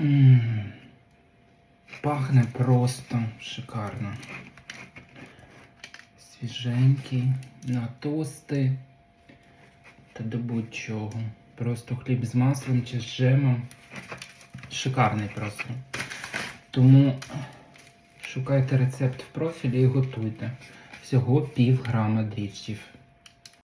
М. Пахне просто шикарно. Свіженький, на тости та до будь-чого. Просто хліб з маслом чи з джемом. Шикарний просто. Тому шукайте рецепт в профілі і готуйте. Всього пів грама дріжджів.